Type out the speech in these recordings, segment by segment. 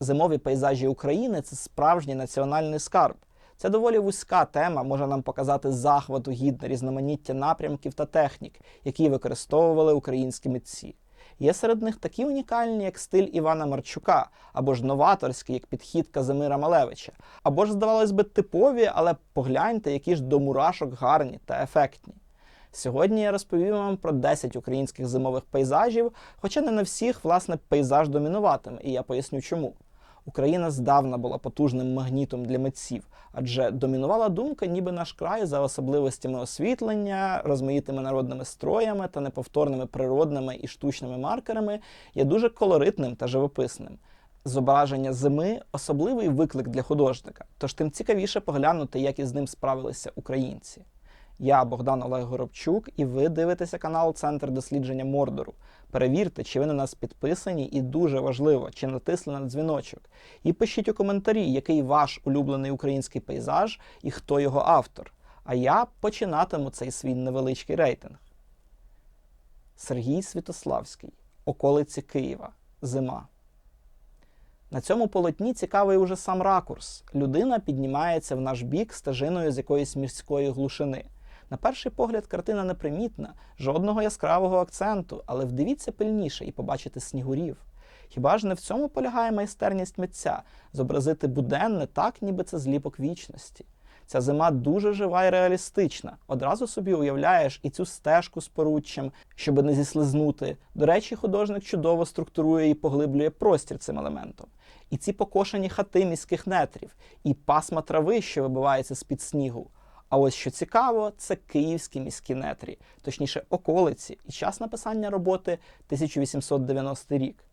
Зимові пейзажі України це справжній національний скарб. Це доволі вузька тема може нам показати захвату гідне різноманіття напрямків та технік, які використовували українські митці. Є серед них такі унікальні, як стиль Івана Марчука, або ж новаторський, як підхід Казимира Малевича, або ж, здавалось би, типові, але погляньте, які ж до мурашок гарні та ефектні. Сьогодні я розповім вам про 10 українських зимових пейзажів, хоча не на всіх, власне, пейзаж домінуватиме, і я поясню чому. Україна здавна була потужним магнітом для митців, адже домінувала думка, ніби наш край за особливостями освітлення, розмаїтими народними строями та неповторними природними і штучними маркерами є дуже колоритним та живописним. Зображення зими особливий виклик для художника, тож тим цікавіше поглянути, як із ним справилися українці. Я Богдан Олег Горобчук, і ви дивитеся канал Центр дослідження Мордору. Перевірте, чи ви на нас підписані, і дуже важливо, чи натисли на дзвіночок. І пишіть у коментарі, який ваш улюблений український пейзаж і хто його автор. А я починатиму цей свій невеличкий рейтинг. Сергій Святославський. Околиці Києва. Зима. На цьому полотні цікавий уже сам ракурс. Людина піднімається в наш бік стежиною з якоїсь міської глушини. На перший погляд, картина непримітна, жодного яскравого акценту, але вдивіться пильніше і побачите снігурів. Хіба ж не в цьому полягає майстерність митця зобразити буденне так, ніби це зліпок вічності? Ця зима дуже жива і реалістична. Одразу собі уявляєш і цю стежку з поруччям, щоб не зіслизнути. До речі, художник чудово структурує і поглиблює простір цим елементом. І ці покошені хати міських нетрів, і пасма трави, що вибивається з-під снігу. А ось що цікаво, це київські міські нетрі, точніше околиці, і час написання роботи 1890 рік.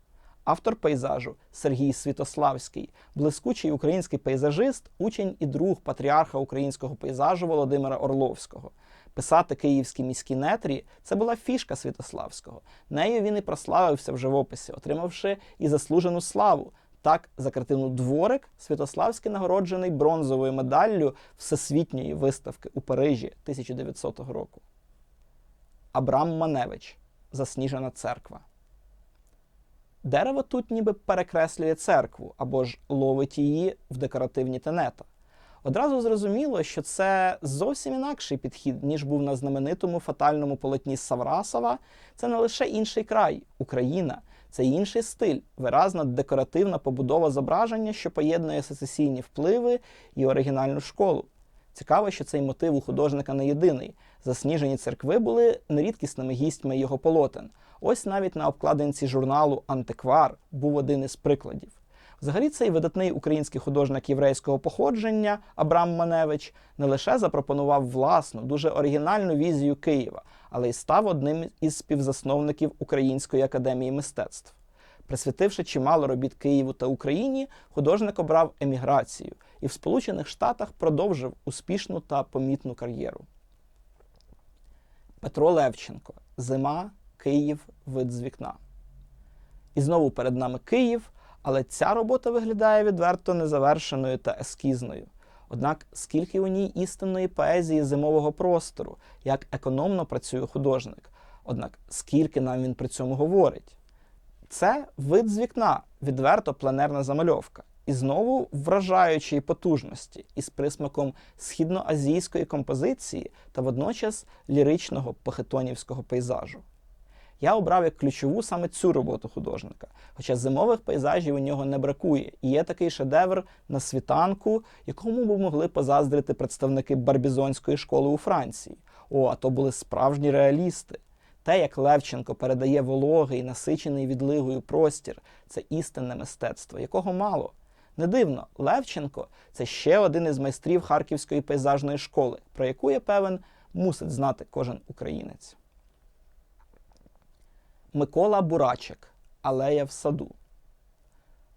Автор пейзажу Сергій Світославський, блискучий український пейзажист, учень і друг патріарха українського пейзажу Володимира Орловського. Писати київські міські нетрі це була фішка Святославського. Нею він і прославився в живописі, отримавши і заслужену славу. Так, за картину Дворик Святославський нагороджений бронзовою медаллю Всесвітньої виставки у Парижі 1900 року. Абрам Маневич Засніжена церква. Дерево тут ніби перекреслює церкву або ж ловить її в декоративні тенета. Одразу зрозуміло, що це зовсім інакший підхід, ніж був на знаменитому фатальному полотні Саврасова. Це не лише інший край, Україна, це інший стиль, виразна декоративна побудова зображення, що поєднує сецесійні впливи і оригінальну школу. Цікаво, що цей мотив у художника не єдиний. Засніжені церкви були нерідкісними гістьми його полотен. Ось навіть на обкладинці журналу Антиквар був один із прикладів. Взагалі, цей видатний український художник єврейського походження Абрам Маневич не лише запропонував власну, дуже оригінальну візію Києва, але й став одним із співзасновників Української академії мистецтв. Присвятивши чимало робіт Києву та Україні, художник обрав еміграцію і в Сполучених Штатах продовжив успішну та помітну кар'єру. Петро Левченко Зима, Київ, вид з вікна. І знову перед нами Київ, але ця робота виглядає відверто незавершеною та ескізною. Однак, скільки у ній істинної поезії зимового простору, як економно працює художник, однак скільки нам він при цьому говорить? Це вид з вікна, відверто пленерна замальовка. І знову вражаючої потужності із присмаком східноазійської композиції та водночас ліричного похитонівського пейзажу. Я обрав як ключову саме цю роботу художника, хоча зимових пейзажів у нього не бракує, і є такий шедевр на світанку, якому б могли позаздрити представники барбізонської школи у Франції. О, а то були справжні реалісти. Те, як Левченко передає вологий, насичений відлигою простір, це істинне мистецтво, якого мало. Не дивно, Левченко це ще один із майстрів Харківської пейзажної школи, про яку я певен мусить знати кожен українець. Микола Бурачик Алея в саду.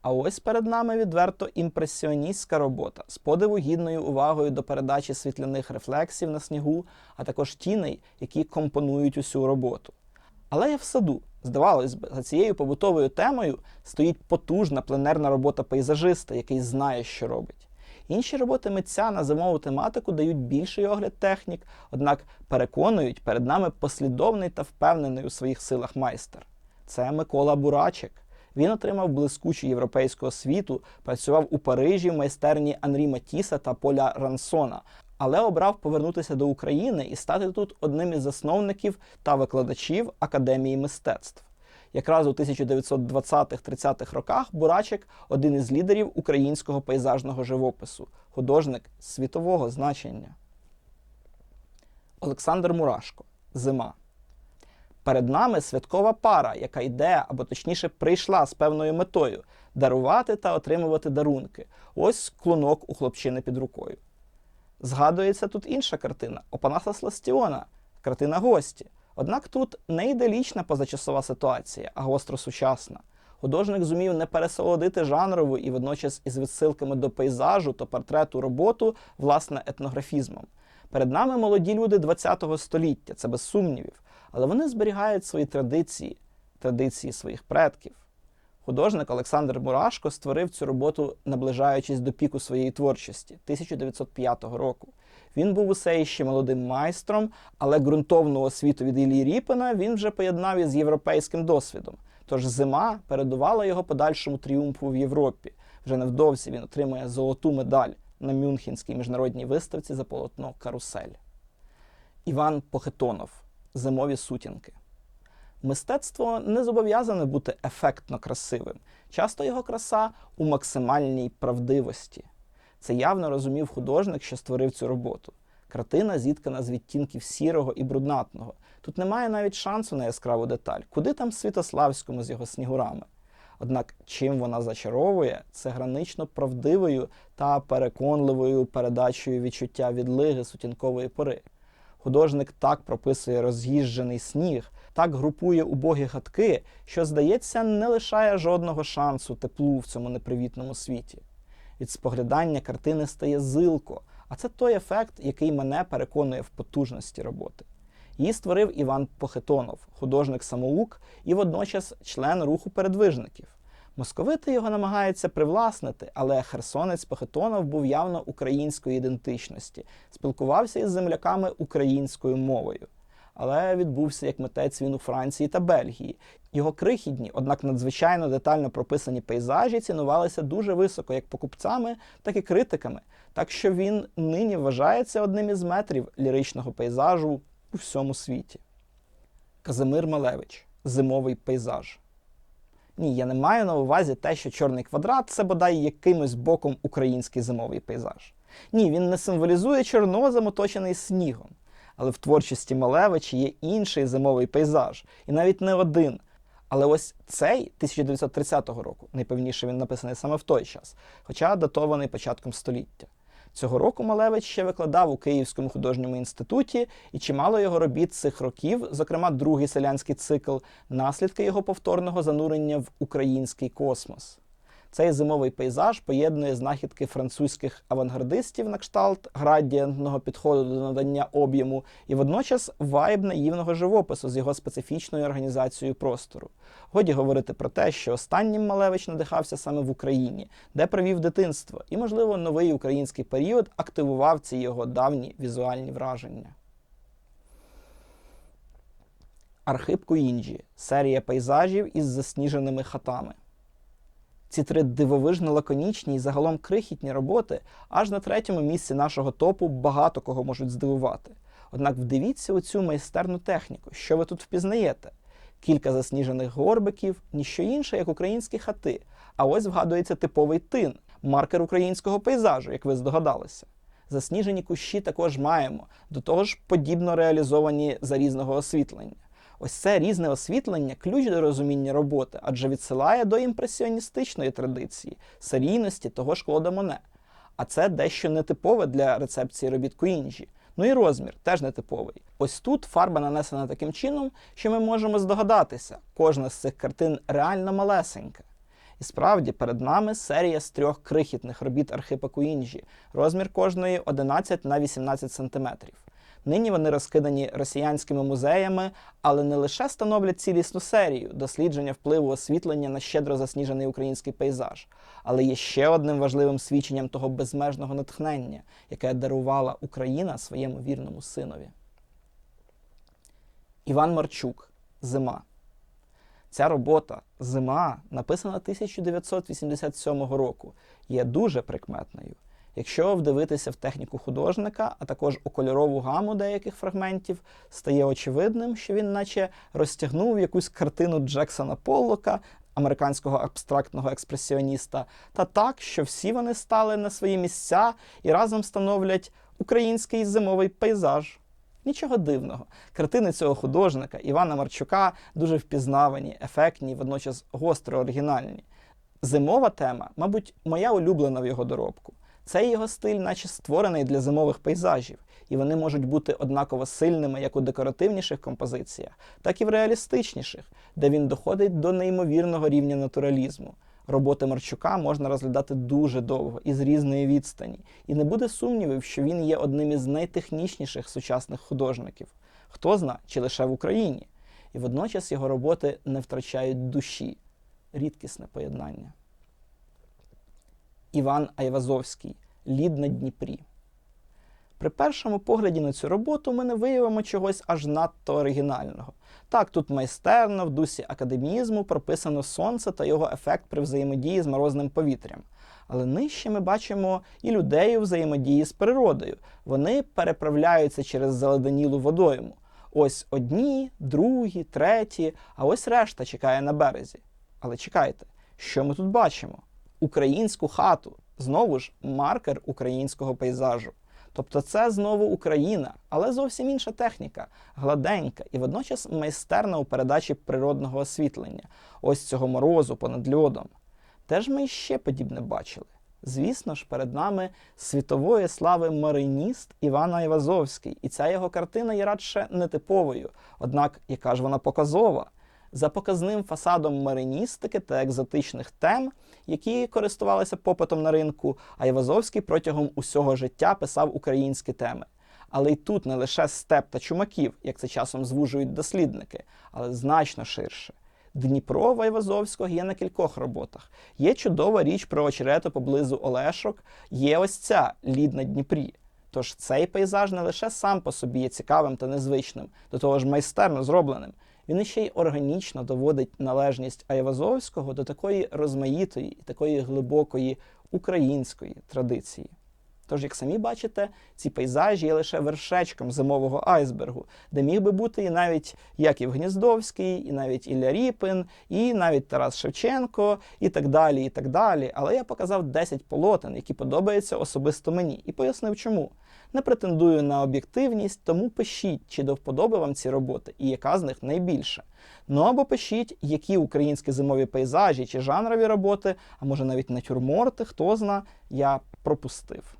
А ось перед нами відверто імпресіоністська робота з подиву гідною увагою до передачі світляних рефлексів на снігу, а також тіней, які компонують усю роботу. Алея в саду. Здавалось би, за цією побутовою темою стоїть потужна пленерна робота пейзажиста, який знає, що робить. Інші роботи митця на зимову тематику дають більший огляд технік, однак переконують перед нами послідовний та впевнений у своїх силах майстер. Це Микола Бурачик. Він отримав блискучу європейську освіту, працював у Парижі в майстерні Анрі Матіса та Поля Рансона, але обрав повернутися до України і стати тут одним із засновників та викладачів Академії мистецтв. Якраз у 1920-30-х роках Бурачик один із лідерів українського пейзажного живопису, художник світового значення. Олександр Мурашко Зима. Перед нами святкова пара, яка йде, або точніше прийшла з певною метою дарувати та отримувати дарунки. Ось клунок у хлопчини під рукою. Згадується тут інша картина Опанаса Сластіона, картина гості. Однак тут не ідеалічна позачасова ситуація, а гостро сучасна. Художник зумів не пересолодити жанрову і водночас із відсилками до пейзажу та портрету роботу, власне, етнографізмом. Перед нами молоді люди ХХ століття, це без сумнівів, але вони зберігають свої традиції, традиції своїх предків. Художник Олександр Мурашко створив цю роботу, наближаючись до піку своєї творчості 1905 року. Він був усе іще молодим майстром, але ґрунтовну освіту від Іллі Ріпина він вже поєднав із європейським досвідом. Тож зима передувала його подальшому тріумфу в Європі. Вже невдовзі він отримує золоту медаль на Мюнхенській міжнародній виставці за полотно Карусель. Іван Похитонов Зимові сутінки. Мистецтво не зобов'язане бути ефектно красивим. Часто його краса у максимальній правдивості. Це явно розумів художник, що створив цю роботу. Картина зіткана з відтінків сірого і бруднатного. Тут немає навіть шансу на яскраву деталь, куди там Святославському з його снігурами. Однак, чим вона зачаровує, це гранично правдивою та переконливою передачею відчуття відлиги сутінкової пори. Художник так прописує роз'їжджений сніг, так групує убогі хатки, що, здається, не лишає жодного шансу теплу в цьому непривітному світі. Від споглядання картини стає зилко, а це той ефект, який мене переконує в потужності роботи. Її створив Іван Похитонов, художник самоук і водночас член руху передвижників. Московити його намагаються привласнити, але херсонець Похитонов був явно української ідентичності, спілкувався із земляками українською мовою. Але відбувся як митець він у Франції та Бельгії. Його крихідні, однак надзвичайно детально прописані пейзажі цінувалися дуже високо як покупцями, так і критиками, так що він нині вважається одним із метрів ліричного пейзажу у всьому світі. Казимир Малевич Зимовий пейзаж. Ні, я не маю на увазі те, що чорний квадрат це бодай якимось боком український зимовий пейзаж. Ні, він не символізує чорнозем, оточений снігом. Але в творчості Малевича є інший зимовий пейзаж, і навіть не один. Але ось цей 1930 року, найпевніше він написаний саме в той час, хоча датований початком століття. Цього року Малевич ще викладав у Київському художньому інституті, і чимало його робіт цих років, зокрема другий селянський цикл, наслідки його повторного занурення в український космос. Цей зимовий пейзаж поєднує знахідки французьких авангардистів на кшталт градієнтного підходу до надання об'єму і водночас вайб наївного живопису з його специфічною організацією простору. Годі говорити про те, що останнім Малевич надихався саме в Україні, де провів дитинство, і, можливо, новий український період активував ці його давні візуальні враження. Архип Куінджі серія пейзажів із засніженими хатами. Ці три дивовижно лаконічні і загалом крихітні роботи аж на третьому місці нашого топу багато кого можуть здивувати. Однак вдивіться у цю майстерну техніку, що ви тут впізнаєте. Кілька засніжених горбиків, ніщо інше, як українські хати. А ось вгадується типовий тин, маркер українського пейзажу, як ви здогадалися. Засніжені кущі також маємо, до того ж подібно реалізовані за різного освітлення. Ось це різне освітлення ключ до розуміння роботи, адже відсилає до імпресіоністичної традиції, серійності того ж Клода Моне. А це дещо нетипове для рецепції робіт Куінджі. Ну і розмір теж нетиповий. Ось тут фарба нанесена таким чином, що ми можемо здогадатися, кожна з цих картин реально малесенька. І справді перед нами серія з трьох крихітних робіт Архипа Куінджі, розмір кожної 11 на 18 см. Нині вони розкидані росіянськими музеями, але не лише становлять цілісну серію дослідження впливу освітлення на щедро засніжений український пейзаж, але є ще одним важливим свідченням того безмежного натхнення, яке дарувала Україна своєму вірному синові. Іван Марчук Зима. Ця робота Зима, написана 1987 року, є дуже прикметною. Якщо вдивитися в техніку художника, а також у кольорову гаму деяких фрагментів, стає очевидним, що він наче розтягнув якусь картину Джексона Поллока, американського абстрактного експресіоніста, та так, що всі вони стали на свої місця і разом становлять український зимовий пейзаж. Нічого дивного. Картини цього художника Івана Марчука дуже впізнавані, ефектні, водночас гостро оригінальні. Зимова тема, мабуть, моя улюблена в його доробку. Цей його стиль, наче створений для зимових пейзажів, і вони можуть бути однаково сильними як у декоративніших композиціях, так і в реалістичніших, де він доходить до неймовірного рівня натуралізму. Роботи Марчука можна розглядати дуже довго і з різної відстані, і не буде сумнівів, що він є одним із найтехнічніших сучасних художників. Хто зна, чи лише в Україні. І водночас його роботи не втрачають душі. Рідкісне поєднання. Іван Айвазовський Лід на Дніпрі. При першому погляді на цю роботу ми не виявимо чогось аж надто оригінального. Так, тут майстерно, в дусі академізму прописано сонце та його ефект при взаємодії з морозним повітрям. Але нижче ми бачимо і людей у взаємодії з природою. Вони переправляються через заледенілу водойму. Ось одні, другі, треті, а ось решта чекає на березі. Але чекайте, що ми тут бачимо? Українську хату. Знову ж маркер українського пейзажу. Тобто це знову Україна, але зовсім інша техніка, гладенька і водночас майстерна у передачі природного освітлення, ось цього морозу понад льодом. Де ж ми ще подібне бачили? Звісно ж, перед нами світової слави мариніст Іван Айвазовський, і ця його картина є радше нетиповою, однак яка ж вона показова. За показним фасадом мариністики та екзотичних тем, які користувалися попитом на ринку, Айвазовський протягом усього життя писав українські теми. Але й тут не лише степ та чумаків, як це часом звужують дослідники, але значно ширше. Дніпро в Айвазовського є на кількох роботах. Є чудова річ про очерету поблизу Олешок, є ось ця лід на Дніпрі. Тож цей пейзаж не лише сам по собі є цікавим та незвичним, до того ж майстерно зробленим. Він іще й органічно доводить належність Айвазовського до такої розмаїтої і такої глибокої української традиції. Тож, як самі бачите, ці пейзажі є лише вершечком зимового айсбергу, де міг би бути і навіть Яків Гніздовський, і навіть Ілля Ріпин, і навіть Тарас Шевченко, і так далі. і так далі. Але я показав 10 полотен, які подобаються особисто мені, і пояснив, чому. Не претендую на об'єктивність, тому пишіть, чи до вподоби вам ці роботи, і яка з них найбільша. Ну або пишіть, які українські зимові пейзажі чи жанрові роботи, а може навіть натюрморти, хто зна, я пропустив.